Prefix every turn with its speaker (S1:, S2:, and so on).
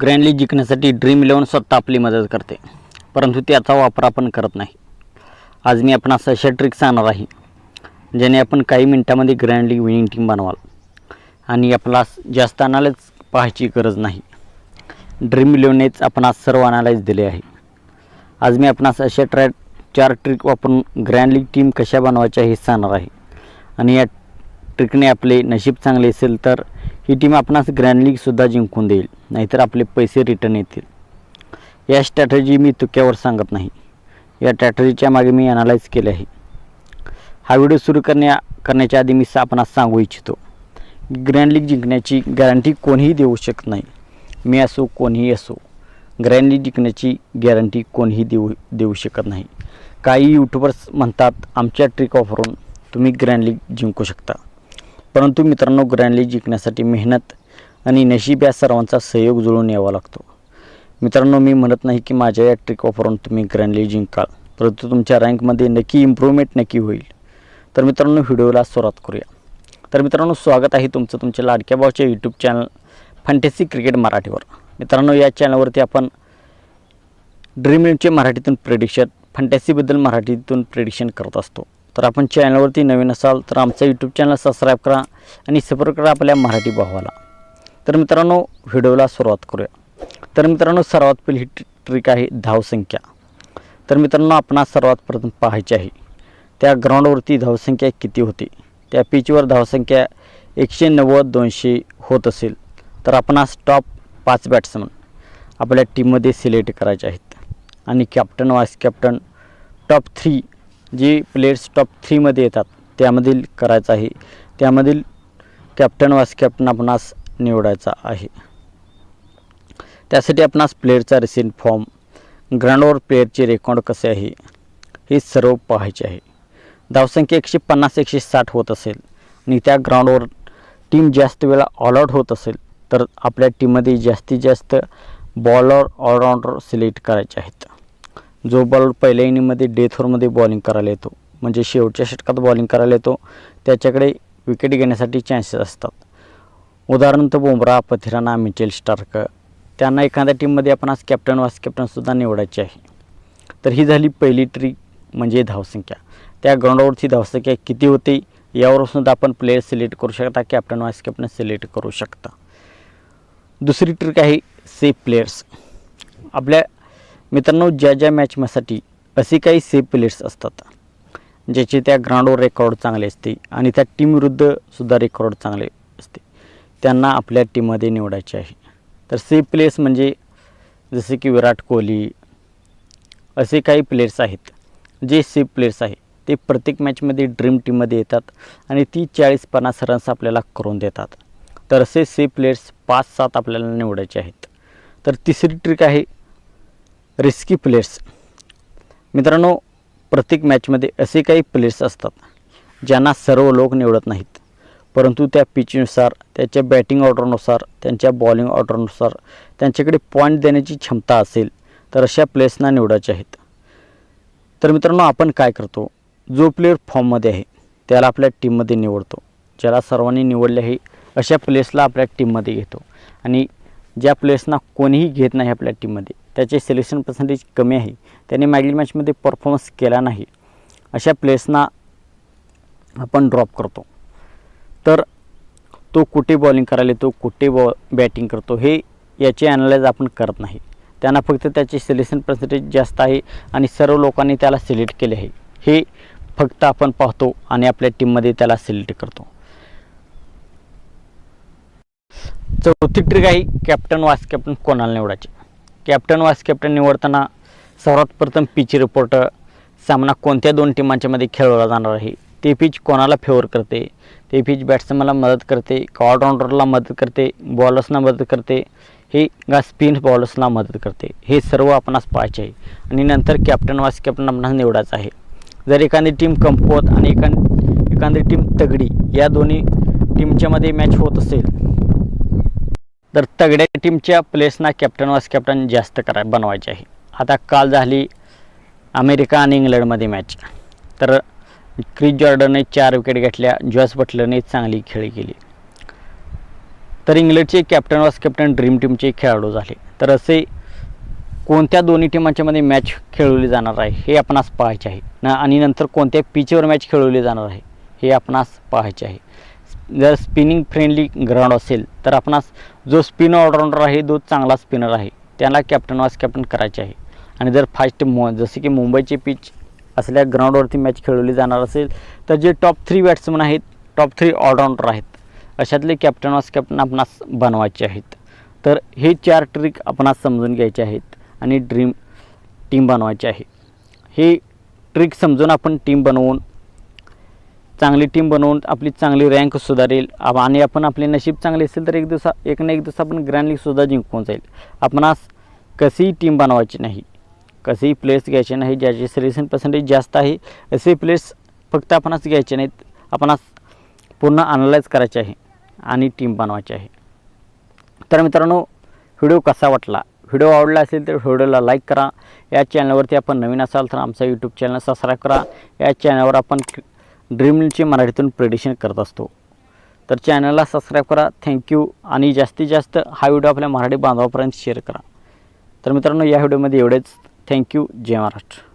S1: Grand league जिंकण्यासाठी dream eleven स्वतः आपली मदत करते. परंतु त्याचा वापर आपण करत नाही. आज मी आपण अशा ट्रिक सांगणार आहे ज्याने आपण काही मिनटामध्ये ग्रँड लीग विनिंग टीम बनवाल. आणि आपला जास्त अनालाइज पाहायची गरज नाही. ड्रीम इलेवननेच आपण आज सर्व अनालाइज दिले आहे. आज मी आपणास अशा ट्रॅ चार ट्रिक वापरून ग्रँड लीग टीम कशा बनवायच्या हे सांगणार आहे. आणि या ट्रिकने आपले नशीब चांगले असेल तर ही टीम आपणास ग्रँड लीगसुद्धा जिंकून देईल. नाहीतर आपले पैसे रिटर्न येतील. या स्ट्रॅटजी मी तुक्यावर सांगत नाही. या स्ट्रॅटजीच्या मागे मी अनालाइज केले आहे. हा व्हिडिओ सुरू करण्या करण्याच्या आधी मी सा- आपणास सांगू इच्छितो. ग्रँड लीग जिंकण्याची गॅरंटी कोणीही देऊ शकत नाही. मी असो कोणीही असो ग्रँड लीग जिंकण्याची गॅरंटी कोणीही देऊ देऊ शकत नाही. काही यूट्यूबर्स म्हणतात आमच्या ट्रिक वापरून तुम्ही ग्रँड लीग जिंकू शकता. परंतु मित्रांनो ग्रँडली जिंकण्यासाठी मेहनत आणि नशीब या सर्वांचा सहयोग जुळून यावा लागतो. मित्रांनो मी म्हणत नाही की माझ्या या ट्रिक वापरून तुम्ही ग्रँडली जिंकाल परंतु तुमच्या रँकमध्ये नक्की इम्प्रूव्हमेंट नक्की होईल. तर मित्रांनो व्हिडिओला सुरुवात करूया. तर मित्रांनो स्वागत आहे तुमचं तुमच्या लाडक्या भावाच्या यूट्यूब चॅनल फॅन्टसी क्रिकेट मराठीवर. मित्रांनो या चॅनलवरती आपण ड्रीम इलेव्हनचे मराठीतून प्रेडिक्शन फंटॅसीबद्दल मराठीतून प्रेडिक्शन करत असतो. तर आपण चॅनलवरती नवीन असाल तर आमचं यूट्यूब चॅनल सबस्क्राईब करा आणि सपोर्ट करा आपल्या मराठी भावाला. तर मित्रांनो व्हिडिओला सुरुवात करूया. तर मित्रांनो सर्वात पहिली ही ट्रिक आहे धावसंख्या तर मित्रांनो आपणास सर्वात प्रथम पाहायची आहे. त्या ग्राउंडवरती धावसंख्या किती होती? त्या पिचवर धावसंख्या एकशे नव्वद दोनशे होत असेल. तर आपणास टॉप पाच बॅट्समन आपल्या टीममध्ये सिलेक्ट करायचे आहेत. आणि captain vice captain top three जी प्लेयर्स टॉप थ्रीमध्ये येतात त्यामधील करायचं आहे. त्यामधील कॅप्टन वाईस कॅप्टन आपणास निवडायचा आहे. त्यासाठी आपणास प्लेअरचा रिसेंट फॉर्म ग्राउंडवर प्लेअरचे रेकॉर्ड कसे आहे हे सर्व पाहायचे आहे. धावसंख्या एकशे पन्नास एकशे साठ होत असेल. आणि त्या ग्राउंडवर टीम जास्त वेळा ऑलआउट होत असेल तर आपल्या टीममध्ये जास्तीत जास्त बॉलर ऑलराऊंडर सिलेक्ट करायचे आहेत. जो बॉल पहिल्या इनिंगमध्ये डेथ ओव्हरमध्ये बॉलिंग करायला येतो. म्हणजे शेवटच्या षटकात बॉलिंग करायला येतो. त्याच्याकडे विकेट घेण्यासाठी चान्सेस असतात. उदाहरणार्थ बुमरा पथिराना मिचेल स्टार्क. त्यांना एखाद्या टीममध्ये आपण आज कॅप्टन वाईस कॅप्टनसुद्धा निवडायचे आहे. तर ही झाली पहिली ट्रिक म्हणजे धावसंख्या. त्या ग्राउंडवरची धावसंख्या किती होते यावर सुद्धा आपण प्लेयर सिलेक्ट करू शकता कॅप्टन वाईस कॅप्टन सिलेक्ट करू शकता. दुसरी ट्रिक आहे सेफ प्लेयर्स आपल्या मित्रांनो ज्या ज्या मॅचमध्ये असे काही सेफ प्लेयर्स असतात ज्याचे त्या ग्राउंडवर रेकॉर्ड चांगले असते आणि त्या टीमविरुद्धसुद्धा रेकॉर्ड चांगले असते त्यांना आपल्या टीममध्ये निवडायचे आहे. तर सेफ प्लेयर्स म्हणजे जसे की विराट कोहली असे काही प्लेयर्स आहेत जे सेफ प्लेयर्स आहे ते प्रत्येक मॅचमध्ये ड्रीम टीममध्ये येतात आणि ती चाळीस पन्नास रन्स आपल्याला करून देतात. तर असे सेफ प्लेयर्स पाच सात आपल्याला निवडायचे आहेत. तर तिसरी ट्रिक आहे रिस्की प्लेयर्स मित्रांनो प्रत्येक मॅचमध्ये असे काही प्लेयर्स असतात ज्यांना सर्व लोक निवडत नाहीत. परंतु त्या पिचनुसार त्याच्या बॅटिंग ऑर्डरनुसार त्यांच्या बॉलिंग ऑर्डरनुसार त्यांच्याकडे पॉईंट देण्याची क्षमता असेल तर अशा प्लेयर्सना निवडायचे आहेत. तर मित्रांनो आपण काय करतो? जो प्लेयर फॉर्ममध्ये आहे त्याला आपल्या टीममध्ये निवडतो. ज्याला सर्वांनी निवडले आहे अशा प्लेयर्सला आपल्या टीममध्ये घेतो. आणि ज्या प्लेयर्सना कोणीही घेत नाही आपल्या टीममध्ये त्याचे सिलेक्शन पर्सेंटेज कमी आहे. त्याने मागील मॅचमध्ये परफॉर्मन्स केला नाही. अशा प्लेयर्सना आपण ड्रॉप करतो. तर तो कुठे बॉलिंग करायला येतो कुठे बॉ बॅटिंग करतो हे याचे ॲनालाइज आपण करत नाही. त्यांना फक्त त्याचे सिलेक्शन पर्सेंटेज जास्त आहे आणि सर्व लोकांनी त्याला सिलेक्ट केले आहे. हे फक्त आपण पाहतो आणि आपल्या टीममध्ये त्याला सिलेक्ट करतो. चौथी ट्रिक आहे कॅप्टन वाईस कॅप्टन कोणाला निवडायचे? कॅप्टन वाईस कॅप्टन निवडताना सर्वात प्रथम पिच रिपोर्ट सामना कोणत्या दोन टीमांच्या मध्ये खेळवला जाणार आहे? ते पिच कोणाला फेवर करते? ते पिच बॅट्समनला मदत करते? का ऑलराऊंडरला मदत करते? बॉलर्सना मदत करते? हे का स्पिन बॉलर्सला मदत करते? हे सर्व आपणास पाहायचे आहे. आणि नंतर कॅप्टन वाईस कॅप्टन आपणास निवडायचं आहे. जर एखादी टीम कमकुवत आणि एखादी एखादी टीम तगडी या दोन्ही टीमच्यामध्ये मॅच होत असेल तर तगड्या टीमच्या प्लेसना कॅप्टन वाईस कॅप्टन जास्त करा बनवायचे आहे. आता काल झाली अमेरिका आणि इंग्लंडमध्ये मॅच तर क्रिस जॉर्डनने चार विकेट घेतल्या जॉस बटलरने चांगली खेळी केली. तर इंग्लंडचे कॅप्टन वास कॅप्टन ड्रीम टीमचे खेळाडू झाले. तर असे कोणत्या दोन्ही टीमांच्यामध्ये मॅच खेळवली जाणार आहे हे आपणास पाहायचे आहे. ना आणि नंतर कोणत्या पिचवर मॅच खेळवली जाणार आहे हे आपणास पाहायचे आहे. जर स्पिनिंग फ्रेंडली ग्राउंड असेल तर आपणास जो स्पिन ऑलराऊंडर आहे तो चांगला स्पिनर आहे. त्याला कॅप्टन वास कॅप्टन करायचे आहे. आणि जर फास्ट मो जसे की मुंबईची पिच असल्या ग्राउंडवरती मॅच खेळवली जाणार असेल तर जे टॉप थ्री बॅट्समन आहेत टॉप थ्री ऑलराऊंडर आहेत अशातले कॅप्टन वास कॅप्टन आपणास बनवायचे आहेत. तर हे चार ट्रिक आपणास समजून घ्यायचे आहेत आणि ड्रीम टीम बनवायची आहे. हे ट्रिक समजून आपण टीम बनवून चांगली टीम बनवून आपली चांगली रँक सुधारेल. आणि आपण आपले नशीब चांगले असेल तर एक दिवसा एक ना एक दिवस आपण ग्रँड लीगसुद्धा जिंकून जाईल. आपणास कशीही टीम बनवायची नाही. कसेही प्लेयर्स घ्यायचे नाही ज्याचे सिलेक्शन पर्सेंटेज जास्त आहे असे प्लेयर्स फक्त आपणास घ्यायचे नाहीत. आपणास पूर्ण अनालाइज करायचे आहे आणि टीम बनवायची आहे. तर मित्रांनो व्हिडिओ कसा वाटला? व्हिडिओ आवडला असेल तर व्हिडिओला लाईक करा. या चॅनलवरती आपण नवीन असाल तर आमचा यूट्यूब चॅनल सबस्क्राईब करा. या चॅनलवर आपण ड्रीमची मराठीतून प्रेडिशन करत असतो. तर चॅनलला सबस्क्राईब करा. थँक्यू आणि जास्तीत जास्त हा व्हिडिओ आपल्या मराठी बांधवापर्यंत शेअर करा. तर मित्रांनो या व्हिडिओमध्ये एवढेच. थँक्यू जय महाराष्ट्र.